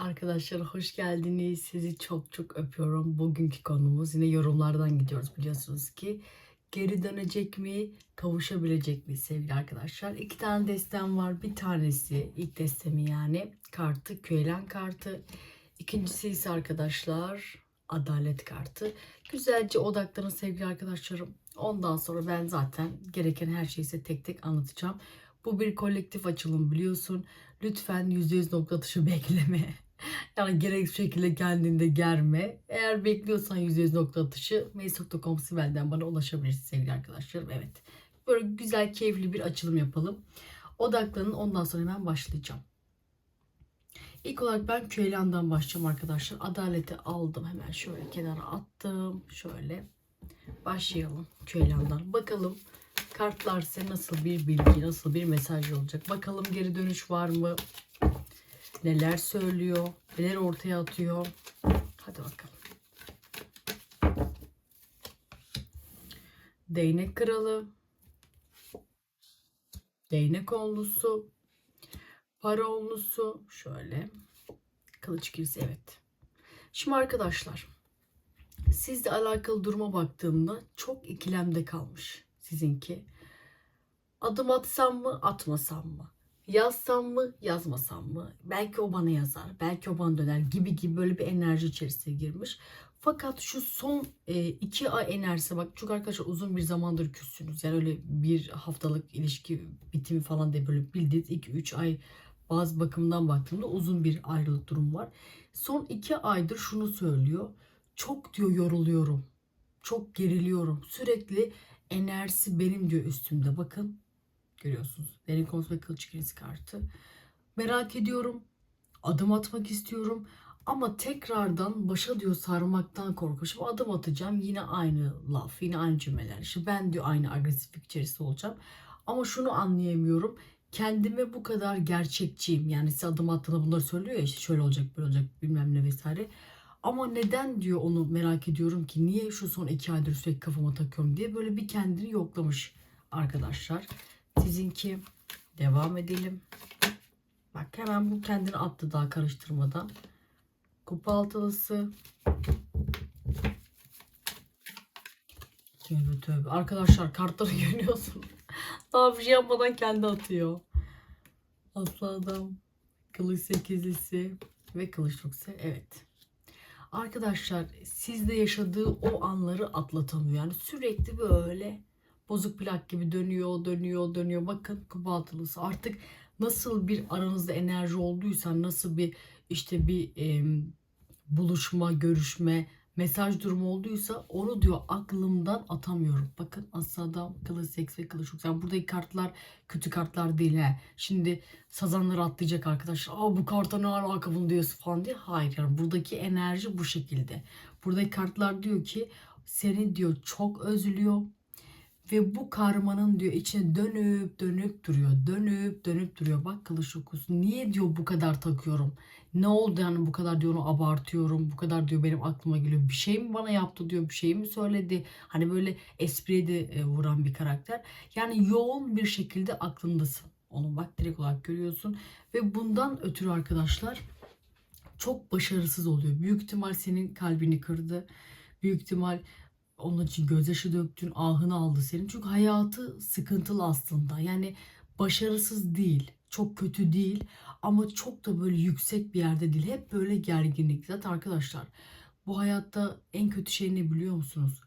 Arkadaşlar hoş geldiniz. Sizi çok çok öpüyorum. Bugünkü konumuz yine yorumlardan gidiyoruz biliyorsunuz ki. Geri dönecek mi, kavuşabilecek mi sevgili arkadaşlar? İki tane destem var. Bir tanesi ilk destemi yani kartı, Köylen kartı. İkincisi ise arkadaşlar adalet kartı. Güzelce odaklanın sevgili arkadaşlarım. Ondan sonra ben zaten gereken her şeyi size tek tek anlatacağım. Bu bir kolektif açılım biliyorsun. Lütfen %100 nokta atışı bekleme. Yani gereksiz şekilde kendinde germe. Eğer bekliyorsan %100 nokta atışı mail.com Sibel'den bana ulaşabilirsin sevgili arkadaşlarım. Evet. Böyle güzel keyifli bir açılım yapalım. Odaklanın ondan sonra hemen başlayacağım. İlk olarak ben Köylan'dan başlayacağım arkadaşlar. Adaleti aldım hemen şöyle kenara attım. Şöyle başlayalım Köylan'dan. Bakalım kartlar size nasıl bir bilgi, nasıl bir mesaj olacak. Bakalım geri dönüş var mı? Neler söylüyor? Neler ortaya atıyor? Hadi bakalım. Değnek kralı. Değnek onlusu. Para onlusu. Şöyle. Kılıç kirisi evet. Şimdi arkadaşlar. Sizle alakalı duruma baktığımda çok ikilemde kalmış sizinki. Adım atsam mı atmasam mı? Yazsam mı yazmasam mı? Belki o bana yazar. Belki o bana döner gibi gibi böyle bir enerji içerisine girmiş. Fakat şu son e, iki ay enerjisi bak çok arkadaşlar uzun bir zamandır küssünüz. Yani öyle bir haftalık ilişki bitimi falan diye böyle bildiğiniz 2-3 ay bazı bakımdan baktığımda uzun bir ayrılık durum var. Son iki aydır şunu söylüyor. Çok diyor yoruluyorum. Çok geriliyorum. Sürekli enerjisi benim diyor üstümde. Bakın görüyorsunuz. Derin konusu ve kılıç kirisi kartı. Merak ediyorum. Adım atmak istiyorum. Ama tekrardan başa diyor sarmaktan. Şimdi adım atacağım yine aynı laf, yine aynı cümleler. İşte ben diyor aynı agresiflik içerisinde olacağım. Ama şunu anlayamıyorum. Kendime bu kadar gerçekçiyim. Yani size adım attığında bunları söylüyor ya işte şöyle olacak böyle olacak bilmem ne vesaire. Ama neden diyor onu merak ediyorum ki niye şu son iki aydır sürekli kafama takıyorum diye böyle bir kendini yoklamış arkadaşlar. Sizinki devam edelim. Bak hemen bu kendini attı daha karıştırmadan. Kupa altılısı. Tövbe tövbe. Arkadaşlar kartları görüyorsunuz. Daha bir şey yapmadan kendi atıyor. Aslı adam. Kılıç sekizlisi ve kılıç doksa. Evet. Arkadaşlar sizde yaşadığı o anları atlatamıyor. Yani sürekli böyle bozuk plak gibi dönüyor, dönüyor, dönüyor. Bakın kupa artık nasıl bir aranızda enerji olduysa, nasıl bir işte bir e, buluşma, görüşme, mesaj durumu olduysa onu diyor aklımdan atamıyorum. Bakın aslında kılıç seks ve kılıç yok. Yani buradaki kartlar kötü kartlar değil he. Şimdi sazanları atlayacak arkadaşlar. Aa bu karta ne alaka bunu diyorsun falan diye. Hayır yani buradaki enerji bu şekilde. Buradaki kartlar diyor ki seni diyor çok özlüyor ve bu karmanın diyor içine dönüp dönüp duruyor. Dönüp dönüp duruyor. Bak kılıç okusu. Niye diyor bu kadar takıyorum? Ne oldu yani bu kadar diyor onu abartıyorum. Bu kadar diyor benim aklıma geliyor. Bir şey mi bana yaptı diyor. Bir şey mi söyledi. Hani böyle espriye de e, vuran bir karakter. Yani yoğun bir şekilde aklındasın. Onu bak direkt olarak görüyorsun. Ve bundan ötürü arkadaşlar çok başarısız oluyor. Büyük ihtimal senin kalbini kırdı. Büyük ihtimal onun için gözyaşı döktün, ahını aldı senin. Çünkü hayatı sıkıntılı aslında. Yani başarısız değil, çok kötü değil ama çok da böyle yüksek bir yerde değil. Hep böyle gerginlik. Zaten arkadaşlar bu hayatta en kötü şey ne biliyor musunuz?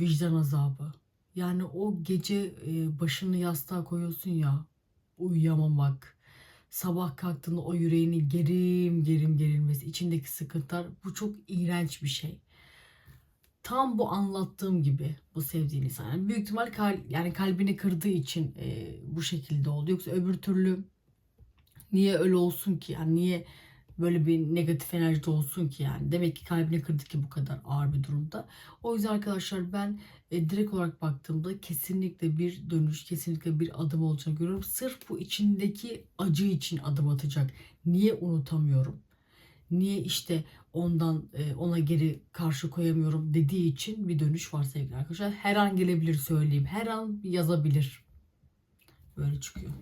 Vicdan azabı. Yani o gece e, başını yastığa koyuyorsun ya uyuyamamak. Sabah kalktığında o yüreğini gerim gerim gerilmesi, içindeki sıkıntılar bu çok iğrenç bir şey tam bu anlattığım gibi bu sevdiğin insan. Yani büyük ihtimal kal, yani kalbini kırdığı için e, bu şekilde oldu. Yoksa öbür türlü niye öyle olsun ki? Yani niye böyle bir negatif enerjide olsun ki yani? Demek ki kalbini kırdı ki bu kadar ağır bir durumda. O yüzden arkadaşlar ben e, direkt olarak baktığımda kesinlikle bir dönüş, kesinlikle bir adım olacağını görüyorum. Sırf bu içindeki acı için adım atacak. Niye unutamıyorum? niye işte ondan e, ona geri karşı koyamıyorum dediği için bir dönüş var sevgili arkadaşlar. Her an gelebilir söyleyeyim. Her an yazabilir. Böyle çıkıyor.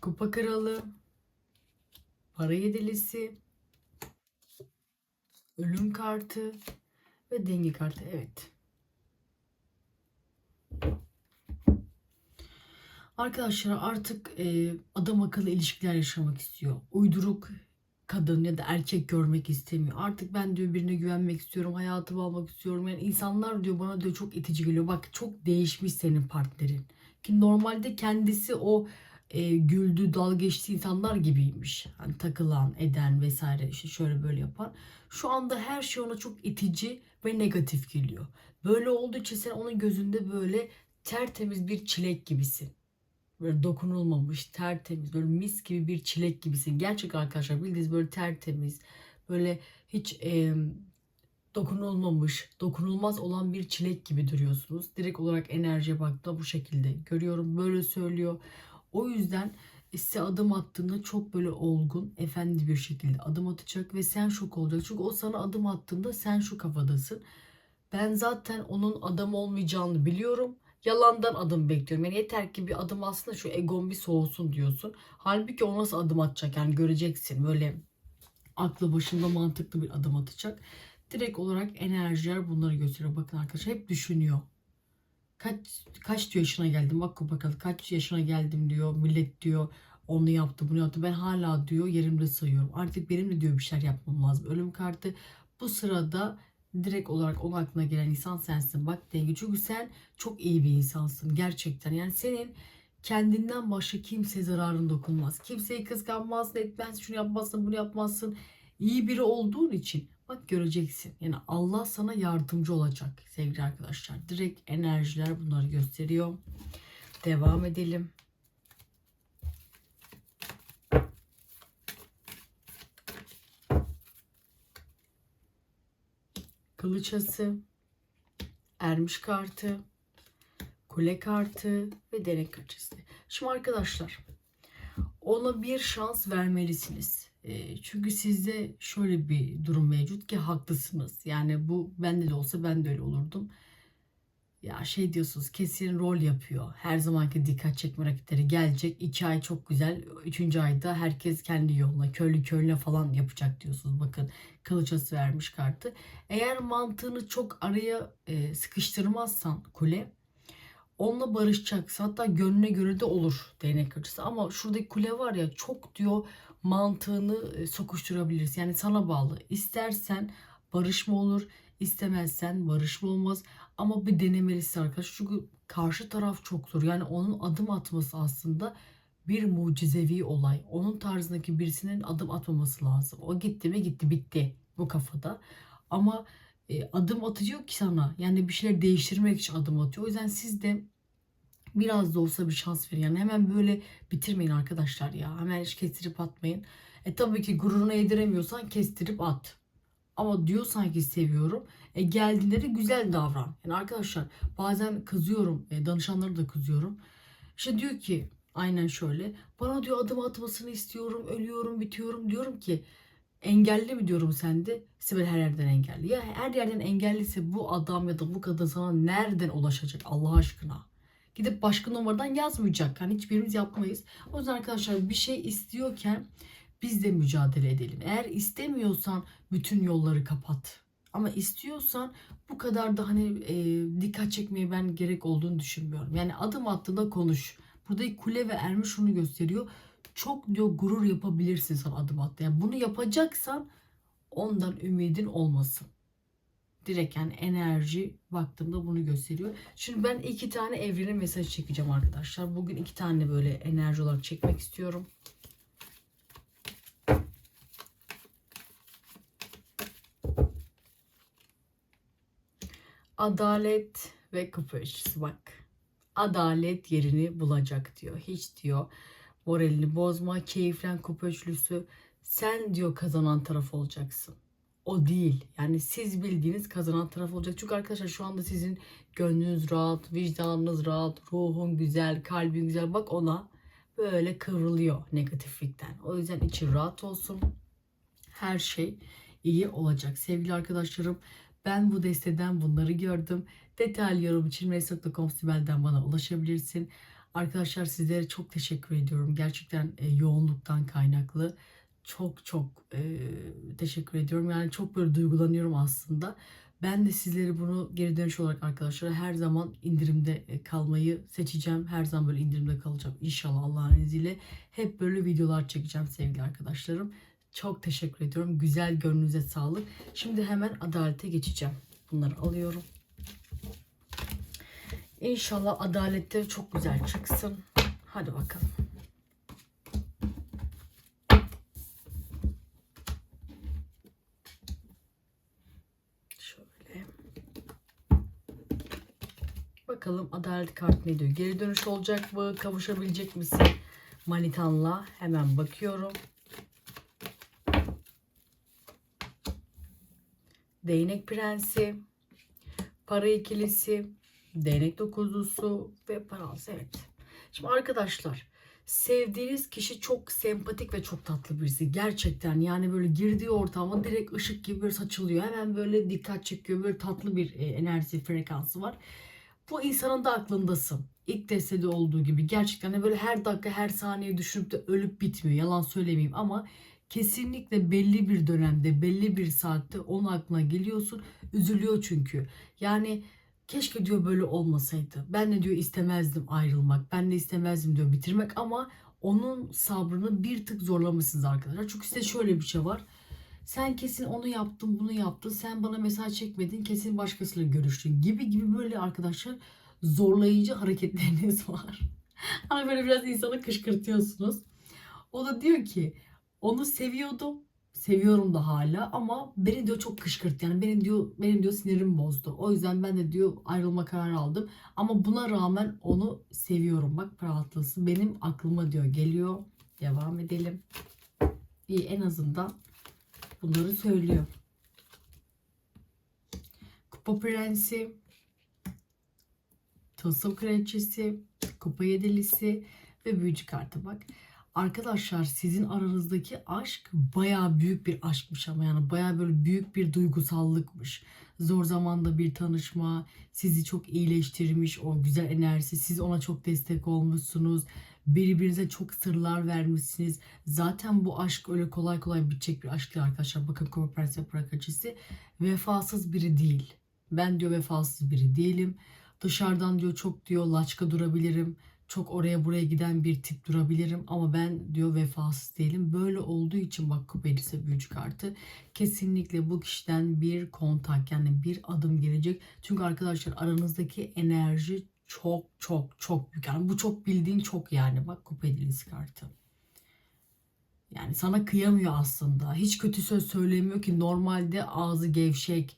Kupa kralı, para yedilisi, ölüm kartı ve denge kartı. Evet. Arkadaşlar artık e, adam akıllı ilişkiler yaşamak istiyor. Uyduruk kadın ya da erkek görmek istemiyor. Artık ben diyor birine güvenmek istiyorum, hayatımı almak istiyorum. Yani insanlar diyor bana diyor çok itici geliyor. Bak çok değişmiş senin partnerin. Ki normalde kendisi o e, güldü, dalga geçtiği insanlar gibiymiş. Hani takılan, eden vesaire işte şöyle böyle yapan. Şu anda her şey ona çok itici ve negatif geliyor. Böyle olduğu için sen onun gözünde böyle tertemiz bir çilek gibisin. Böyle dokunulmamış, tertemiz, böyle mis gibi bir çilek gibisin. Gerçek arkadaşlar bildiğiniz böyle tertemiz, böyle hiç e, dokunulmamış, dokunulmaz olan bir çilek gibi duruyorsunuz. Direkt olarak enerjiye baktığımda bu şekilde görüyorum. Böyle söylüyor. O yüzden size adım attığında çok böyle olgun, efendi bir şekilde adım atacak ve sen şok olacaksın. Çünkü o sana adım attığında sen şu kafadasın. Ben zaten onun adam olmayacağını biliyorum. Yalandan adım bekliyorum. Yani yeter ki bir adım aslında şu egon bir soğusun diyorsun. Halbuki o nasıl adım atacak yani göreceksin. Böyle aklı başında mantıklı bir adım atacak. Direkt olarak enerjiler bunları gösteriyor. Bakın arkadaşlar hep düşünüyor. Kaç kaç diyor yaşına geldim? Bak bakalım kaç yaşına geldim diyor millet diyor onu yaptı bunu yaptı. Ben hala diyor yerimde sayıyorum. Artık benim de diyor bir şeyler yapmam lazım. Ölüm kartı bu sırada direkt olarak onun aklına gelen insan sensin. Bak denge çünkü sen çok iyi bir insansın gerçekten. Yani senin kendinden başka kimseye zararın dokunmaz. Kimseyi kıskanmazsın etmezsin şunu yapmazsın bunu yapmazsın. İyi biri olduğun için Bak göreceksin. Yani Allah sana yardımcı olacak sevgili arkadaşlar. Direkt enerjiler bunları gösteriyor. Devam edelim. Kılıçası, ermiş kartı, kule kartı ve denek kartı. Şimdi arkadaşlar ona bir şans vermelisiniz. Çünkü sizde şöyle bir durum mevcut ki haklısınız. Yani bu bende de olsa ben de öyle olurdum. Ya şey diyorsunuz kesin rol yapıyor. Her zamanki dikkat çekme hareketleri gelecek. İki ay çok güzel. Üçüncü ayda herkes kendi yoluna, köylü köyüne falan yapacak diyorsunuz. Bakın kılıçası vermiş kartı. Eğer mantığını çok araya e, sıkıştırmazsan kule onunla barışacaksın. Hatta gönlüne göre de olur değnek açısı. Ama şuradaki kule var ya çok diyor mantığını e, sokuşturabilirsin. Yani sana bağlı. İstersen barışma olur, istemezsen barışma olmaz. Ama bir denemelisin arkadaşlar. Çünkü karşı taraf çok zor. Yani onun adım atması aslında bir mucizevi olay. Onun tarzındaki birisinin adım atmaması lazım. O gitti mi gitti bitti bu kafada. Ama e, adım atıyor ki sana. Yani bir şeyler değiştirmek için adım atıyor. O yüzden siz de biraz da olsa bir şans verin. Yani hemen böyle bitirmeyin arkadaşlar ya. Hemen hiç kestirip atmayın. E tabii ki gururuna yediremiyorsan kestirip at. Ama diyorsan ki seviyorum. E geldiğinde de güzel davran. Yani arkadaşlar bazen kızıyorum. E, danışanları da kızıyorum. İşte diyor ki aynen şöyle. Bana diyor adım atmasını istiyorum. Ölüyorum bitiyorum. Diyorum ki engelli mi diyorum sende? Sibel her yerden engelli. Ya her yerden engelliyse bu adam ya da bu kadın sana nereden ulaşacak Allah aşkına? Gidip başka numaradan yazmayacak. Hani hiçbirimiz yapmayız. O yüzden arkadaşlar bir şey istiyorken biz de mücadele edelim. Eğer istemiyorsan bütün yolları kapat. Ama istiyorsan bu kadar da hani e, dikkat çekmeye ben gerek olduğunu düşünmüyorum. Yani adım attığında konuş. Buradaki kule ve ermiş şunu gösteriyor. Çok diyor gurur yapabilirsin sen adım attı. Yani bunu yapacaksan ondan ümidin olmasın. Direkt enerji baktığımda bunu gösteriyor. Şimdi ben iki tane evrenin mesaj çekeceğim arkadaşlar. Bugün iki tane böyle enerji olarak çekmek istiyorum. Adalet ve kupa üçlüsü bak. Adalet yerini bulacak diyor. Hiç diyor moralini bozma, keyiflen kupa üçlüsü. Sen diyor kazanan taraf olacaksın. O değil. Yani siz bildiğiniz kazanan taraf olacak. Çünkü arkadaşlar şu anda sizin gönlünüz rahat, vicdanınız rahat, ruhun güzel, kalbin güzel. Bak ona böyle kıvrılıyor negatiflikten. O yüzden için rahat olsun. Her şey iyi olacak. Sevgili arkadaşlarım ben bu desteden bunları gördüm. Detaylı yorum için mesut.com Sibel'den bana ulaşabilirsin. Arkadaşlar sizlere çok teşekkür ediyorum. Gerçekten e, yoğunluktan kaynaklı. Çok çok e, teşekkür ediyorum. Yani çok böyle duygulanıyorum aslında. Ben de sizleri bunu geri dönüş olarak arkadaşlar her zaman indirimde e, kalmayı seçeceğim. Her zaman böyle indirimde kalacağım. İnşallah Allah'ın izniyle. Hep böyle videolar çekeceğim sevgili arkadaşlarım. Çok teşekkür ediyorum. Güzel gönlünüze sağlık. Şimdi hemen adalete geçeceğim. Bunları alıyorum. İnşallah adalette çok güzel çıksın. Hadi bakalım. Şöyle. Bakalım adalet kartı ne diyor? Geri dönüş olacak mı? Kavuşabilecek misin? Manitanla hemen bakıyorum. Değnek prensi, para ikilisi, değnek dokuzlusu ve parası evet. Şimdi arkadaşlar sevdiğiniz kişi çok sempatik ve çok tatlı birisi. Gerçekten yani böyle girdiği ortama direkt ışık gibi böyle saçılıyor. Hemen böyle dikkat çekiyor. Böyle tatlı bir e, enerji frekansı var. Bu insanın da aklındasın. İlk destede olduğu gibi gerçekten de böyle her dakika her saniye düşünüp de ölüp bitmiyor. Yalan söylemeyeyim ama kesinlikle belli bir dönemde belli bir saatte onun aklına geliyorsun. Üzülüyor çünkü. Yani keşke diyor böyle olmasaydı. Ben de diyor istemezdim ayrılmak. Ben de istemezdim diyor bitirmek ama onun sabrını bir tık zorlamışsınız arkadaşlar. Çünkü size şöyle bir şey var. Sen kesin onu yaptın, bunu yaptın. Sen bana mesaj çekmedin, kesin başkasıyla görüştün gibi gibi böyle arkadaşlar zorlayıcı hareketleriniz var. hani böyle biraz insanı kışkırtıyorsunuz. O da diyor ki onu seviyordum. Seviyorum da hala ama beni diyor çok kışkırttı. Yani benim diyor benim diyor sinirim bozdu. O yüzden ben de diyor ayrılma kararı aldım. Ama buna rağmen onu seviyorum. Bak rahatlasın. Benim aklıma diyor geliyor. Devam edelim. İyi en azından bunları söylüyor. Kupa Prensi, Tılsım Kraliçesi, Kupa Yedilisi ve Büyücü kartı bak. Arkadaşlar sizin aranızdaki aşk baya büyük bir aşkmış ama yani baya böyle büyük bir duygusallıkmış. Zor zamanda bir tanışma, sizi çok iyileştirmiş, o güzel enerjisi, siz ona çok destek olmuşsunuz. Birbirinize çok sırlar vermişsiniz. Zaten bu aşk öyle kolay kolay bitecek bir aşk değil arkadaşlar. Bakın Kova Prensi vefasız biri değil. Ben diyor vefasız biri değilim. Dışarıdan diyor çok diyor laçka durabilirim çok oraya buraya giden bir tip durabilirim ama ben diyor vefasız değilim. Böyle olduğu için bak kupa büyücü kartı kesinlikle bu kişiden bir kontak yani bir adım gelecek. Çünkü arkadaşlar aranızdaki enerji çok çok çok büyük. Yani bu çok bildiğin çok yani bak kupa kartı. Yani sana kıyamıyor aslında. Hiç kötü söz söylemiyor ki normalde ağzı gevşek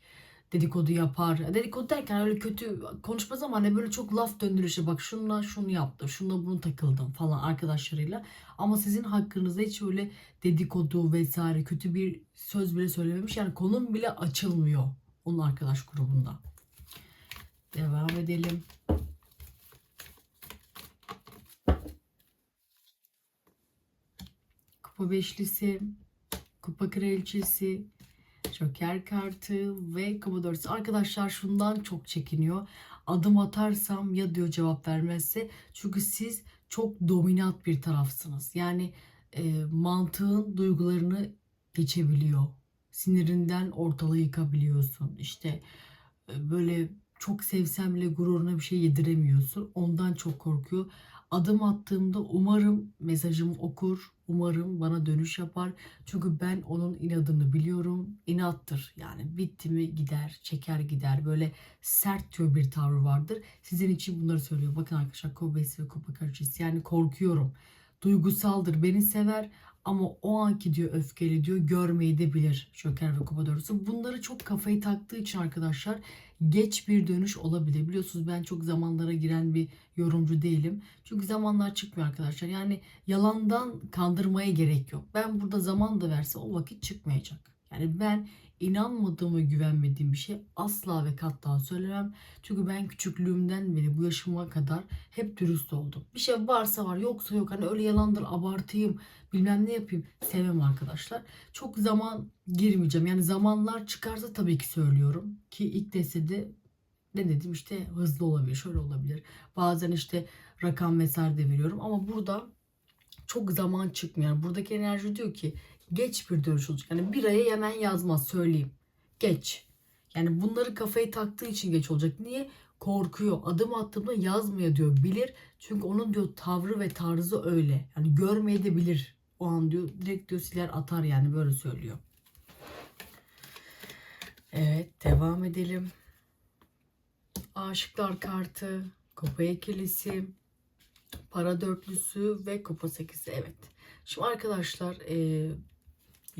dedikodu yapar. Dedikodu derken öyle kötü konuşmaz ama hani böyle çok laf döndürüşü bak şunla şunu yaptı, şunla bunu takıldım falan arkadaşlarıyla. Ama sizin hakkınızda hiç öyle dedikodu vesaire kötü bir söz bile söylememiş. Yani konum bile açılmıyor onun arkadaş grubunda. Devam edelim. Kupa beşlisi, kupa kraliçesi, Joker kartı ve Commodore. Arkadaşlar şundan çok çekiniyor. Adım atarsam ya diyor cevap vermezse. Çünkü siz çok dominant bir tarafsınız. Yani e, mantığın duygularını geçebiliyor. Sinirinden ortalığı yıkabiliyorsun. İşte e, böyle çok sevsem bile gururuna bir şey yediremiyorsun. Ondan çok korkuyor. Adım attığımda umarım mesajımı okur, umarım bana dönüş yapar. Çünkü ben onun inadını biliyorum. İnattır. Yani bitti mi gider, çeker gider. Böyle sert diyor bir tavrı vardır. Sizin için bunları söylüyor. Bakın arkadaşlar Kobesi ve Kupa Karıcısı. Yani korkuyorum. Duygusaldır. Beni sever ama o anki diyor öfkeli diyor görmeyi de bilir Joker ve Kupa doğrusu. Bunları çok kafayı taktığı için arkadaşlar geç bir dönüş olabilir. Biliyorsunuz ben çok zamanlara giren bir yorumcu değilim. Çünkü zamanlar çıkmıyor arkadaşlar. Yani yalandan kandırmaya gerek yok. Ben burada zaman da verse o vakit çıkmayacak. Yani ben inanmadığım ve güvenmediğim bir şey asla ve katla söylemem. Çünkü ben küçüklüğümden beri bu yaşıma kadar hep dürüst oldum. Bir şey varsa var yoksa yok. Hani öyle yalandır abartayım bilmem ne yapayım sevmem arkadaşlar. Çok zaman girmeyeceğim. Yani zamanlar çıkarsa tabii ki söylüyorum. Ki ilk destede ne dedim işte hızlı olabilir, şöyle olabilir. Bazen işte rakam vesaire de veriyorum ama burada çok zaman çıkmıyor. Buradaki enerji diyor ki geç bir dönüş olacak. Yani bir aya hemen yazmaz söyleyeyim. Geç. Yani bunları kafayı taktığı için geç olacak. Niye? Korkuyor. Adım attığımda yazmaya diyor. Bilir. Çünkü onun diyor tavrı ve tarzı öyle. Yani görmeye de bilir. O an diyor direkt diyor siler atar yani böyle söylüyor. Evet devam edelim. Aşıklar kartı, kupa ikilisi, para dörtlüsü ve kupa sekizli. Evet. Şimdi arkadaşlar e,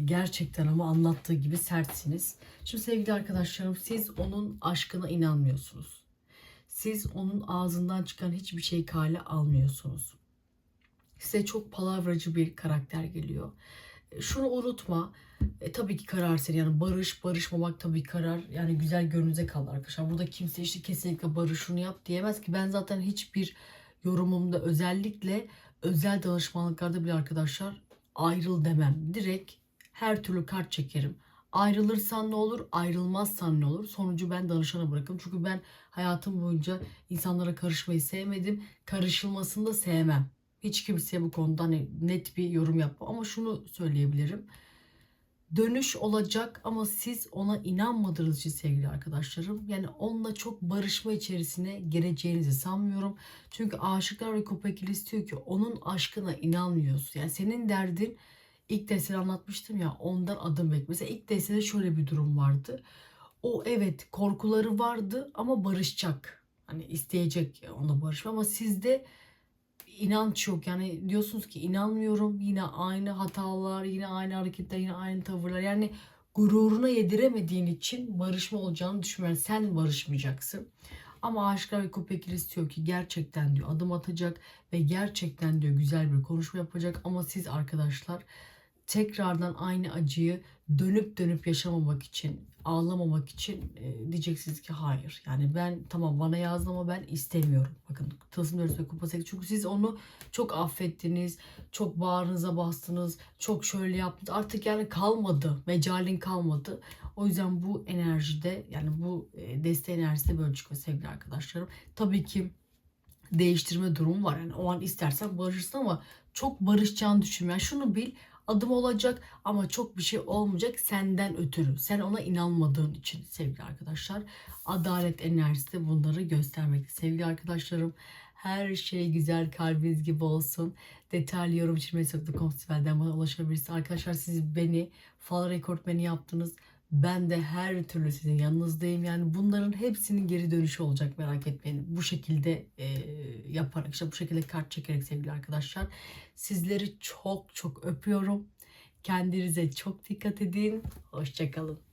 gerçekten ama anlattığı gibi sertsiniz. Şimdi sevgili arkadaşlarım siz onun aşkına inanmıyorsunuz. Siz onun ağzından çıkan hiçbir şeyi kale almıyorsunuz. Size çok palavracı bir karakter geliyor. E, Şunu unutma. E, tabii ki karar senin. Yani barış, barışmamak tabii karar. Yani güzel gönlünüze kaldı arkadaşlar. Burada kimse işte kesinlikle barış şunu yap diyemez ki. Ben zaten hiçbir yorumumda özellikle özel danışmanlıklarda bile arkadaşlar ayrıl demem. Direkt her türlü kart çekerim. Ayrılırsan ne olur, ayrılmazsan ne olur? Sonucu ben danışana bırakırım. Çünkü ben hayatım boyunca insanlara karışmayı sevmedim. Karışılmasını da sevmem. Hiç kimseye bu konuda hani net bir yorum yapmam. Ama şunu söyleyebilirim. Dönüş olacak ama siz ona inanmadığınız için sevgili arkadaşlarım. Yani onunla çok barışma içerisine gireceğinizi sanmıyorum. Çünkü aşıklar ve kupa ikilisi diyor ki onun aşkına inanmıyorsun. Yani senin derdin ilk destede anlatmıştım ya ondan adım bekle. Mesela ilk destede şöyle bir durum vardı. O evet korkuları vardı ama barışacak. Hani isteyecek onunla barışma ama sizde inanç yok. Yani diyorsunuz ki inanmıyorum yine aynı hatalar, yine aynı hareketler, yine aynı tavırlar. Yani gururuna yediremediğin için barışma olacağını düşünmüyorum. Sen barışmayacaksın. Ama aşklar ve kupa ikilisi diyor ki gerçekten diyor adım atacak ve gerçekten diyor güzel bir konuşma yapacak. Ama siz arkadaşlar tekrardan aynı acıyı dönüp dönüp yaşamamak için, ağlamamak için e, diyeceksiniz ki hayır. Yani ben tamam bana yazdı ama ben istemiyorum. Bakın Tılsım Dörtü ve Kupa Sekiz. Çünkü siz onu çok affettiniz, çok bağrınıza bastınız, çok şöyle yaptınız. Artık yani kalmadı, mecalin kalmadı. O yüzden bu enerjide yani bu e, desteği enerjisi böyle çıkıyor sevgili arkadaşlarım. Tabii ki değiştirme durumu var. Yani o an istersen barışırsın ama çok barışacağını düşünmüyorum. Yani şunu bil adım olacak ama çok bir şey olmayacak senden ötürü. Sen ona inanmadığın için sevgili arkadaşlar. Adalet enerjisi de bunları göstermekte. Sevgili arkadaşlarım her şey güzel kalbiniz gibi olsun. Detaylı yorum için sitelden bana ulaşabilirsiniz. Arkadaşlar siz beni fal rekortmeni yaptınız. Ben de her türlü sizin yanınızdayım. Yani bunların hepsinin geri dönüşü olacak merak etmeyin. Bu şekilde e, yaparak işte bu şekilde kart çekerek sevgili arkadaşlar. Sizleri çok çok öpüyorum. Kendinize çok dikkat edin. Hoşçakalın.